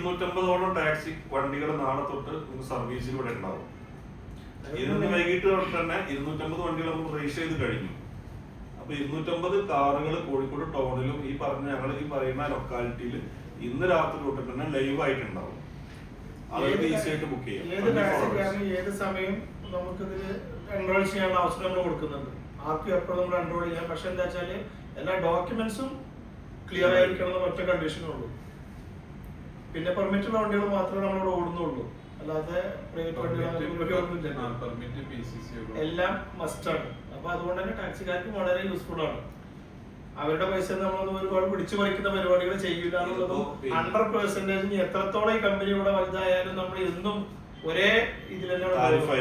ഇരുന്നൂറ്റമ്പതോളം taxi വണ്ടികൾ നാളെ തൊട്ട് നമുക്ക് സർവീസിൽ ഇവിടെ ഉണ്ടാവും. ഇന്ന് വൈകിട്ട് തൊട്ട് തന്നെ ഇരുന്നൂറ്റമ്പത് വണ്ടികൾ നമ്മൾ രജിസ്റ്റർ ചെയ്ത് കഴിഞ്ഞു. അപ്പൊ ഇരുന്നൂറ്റമ്പത് കാറുകൾ കോഴിക്കോട് ടൗണിലും ഈ പറഞ്ഞ ഞങ്ങൾ ഈ പറയുന്ന ലൊക്കാലിറ്റിയിൽ ഇന്ന് രാത്രി തൊട്ട് തന്നെ ലൈവ് ആയിട്ടുണ്ടാവും. അതായത് ഈസി ആയിട്ട് ബുക്ക് ചെയ്യാം. ഏത് 24 hours. ടാക്സിക്കാരനും ഏത് സമയം നമുക്കിതിൽ എൻറോൾ ചെയ്യാനുള്ള അവസരം നമ്മൾ കൊടുക്കുന്നുണ്ട്. ആർക്കും എപ്പോഴും നമ്മൾ എൻറോൾ ചെയ്യാം. പക്ഷെ എന്താ വെച്ചാൽ എല്ലാ ഡോക്യുമെന്റ്സും ക്ലിയർ ആയിരിക്കണം എന്ന ഒറ്റ കണ്ടീഷനേ ഉള്ളൂ. പിന്നെ പെർമിറ്റ് ഉള്ള വണ്ടികൾ മാത്രമേ നമ്മളിവിടെ ഓടുന്നുള്ളൂ. അല്ലാതെ പ്രൈവറ്റ് വണ്ടികൾ എല്ലാം മസ്റ്റാണ് അപ്പൊ അതുകൊണ്ട് തന്നെ ടാക്സിക്കാർക്ക് വളരെ യൂസ്ഫുൾ ആണ്. അവരുടെ പൈസ നമ്മളൊന്നും ഒരുപാട് പിടിച്ചു പറിക്കുന്ന പരിപാടികൾ ചെയ്യില്ല എന്നുള്ളതും ഹൺഡ്രഡ് പെർസെന്റേജ് എത്രത്തോളം ഈ കമ്പനി ഇവിടെ വലുതായാലും നമ്മൾ എന്നും ഒരേ ഇതിൽ.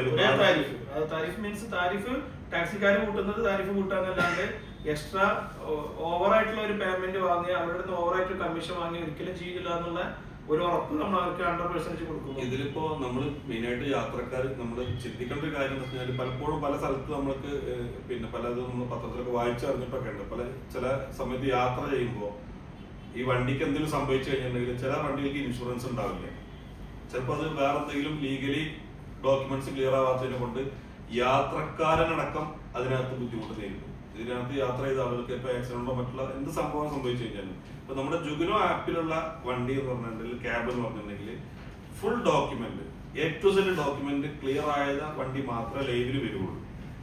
ഒരേ താരിഫ് താരിഫ് മീൻസ് താരിഫ് ടാക്സിക്കാർ കൂട്ടുന്നത് താരിഫ് കൂട്ടാന്നല്ലാണ്ട് എക്സ്ട്രാ ഓവറായിട്ടുള്ള ഒരു പേയ്മെന്റ് വാങ്ങി അവരുടെ നിന്ന് ഓവർ ആയിട്ട് കമ്മീഷൻ വാങ്ങി ഒരിക്കലും ചെയ്യില്ല എന്നുള്ള ഒരു ഉറപ്പ് നമ്മൾ അവർക്ക് ഹൺഡ്രഡ് പെർസെന്റ് കൊടുക്കുന്നു ഇതിലിപ്പോ നമ്മൾ മെയിനായിട്ട് യാത്രക്കാർ നമ്മൾ ചിന്തിക്കേണ്ട ഒരു കാര്യം എന്ന് വെച്ചാൽ പലപ്പോഴും പല സ്ഥലത്ത് നമ്മൾക്ക് പിന്നെ പിന്നെ പലതും നമ്മൾ പത്രത്തിലൊക്കെ വായിച്ചറിഞ്ഞിട്ടൊക്കെ ഉണ്ട്. പല ചില സമയത്ത് യാത്ര ചെയ്യുമ്പോൾ ഈ വണ്ടിക്ക് എന്തെങ്കിലും സംഭവിച്ചു കഴിഞ്ഞിട്ടുണ്ടെങ്കിൽ ചില വണ്ടികൾക്ക് ഇൻഷുറൻസ് ഉണ്ടാവില്ല. ചിലപ്പോൾ അത് വേറെ എന്തെങ്കിലും ലീഗലി ഡോക്യുമെന്റ്സ് ക്ലിയർ ആവാത്തതിനെ കൊണ്ട് യാത്രക്കാരനടക്കം അതിനകത്ത് ബുദ്ധിമുട്ട് നേരിടും. ഇതിനകത്ത് യാത്ര ചെയ്ത ആളുകൾക്ക് ഇപ്പൊ ആക്സിഡന്റോ മറ്റുള്ള എന്ത് സംഭവം സംഭവിച്ചു കഴിഞ്ഞാലും ഇപ്പൊ നമ്മുടെ ജുഗിനോ ആപ്പിലുള്ള വണ്ടി എന്ന് പറഞ്ഞിട്ടുണ്ടെങ്കിൽ ക്യാബ് എന്ന് പറഞ്ഞിട്ടുണ്ടെങ്കിൽ full document A to Z document clear ആയത് വണ്ടി മാത്രമേ ലൈവിൽ വരുള്ളൂ.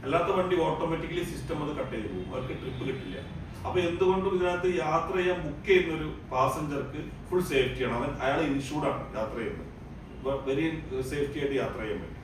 അല്ലാത്ത വണ്ടി ഓട്ടോമാറ്റിക്കലി സിസ്റ്റം അത് കട്ട് ചെയ്ത് പോകും. അവർക്ക് ട്രിപ്പ് കിട്ടില്ല. അപ്പൊ എന്തുകൊണ്ടും ഇതിനകത്ത് യാത്ര ചെയ്യാൻ ബുക്ക് ചെയ്യുന്ന ഒരു പാസഞ്ചർക്ക് ഫുൾ സേഫ്റ്റിയാണ് അവൻ അയാൾ ഇൻഷൂർഡ് ആണ് യാത്ര ചെയ്യുന്നത്. വെരി സേഫ്റ്റി ആയിട്ട് യാത്ര ചെയ്യാൻ പറ്റും.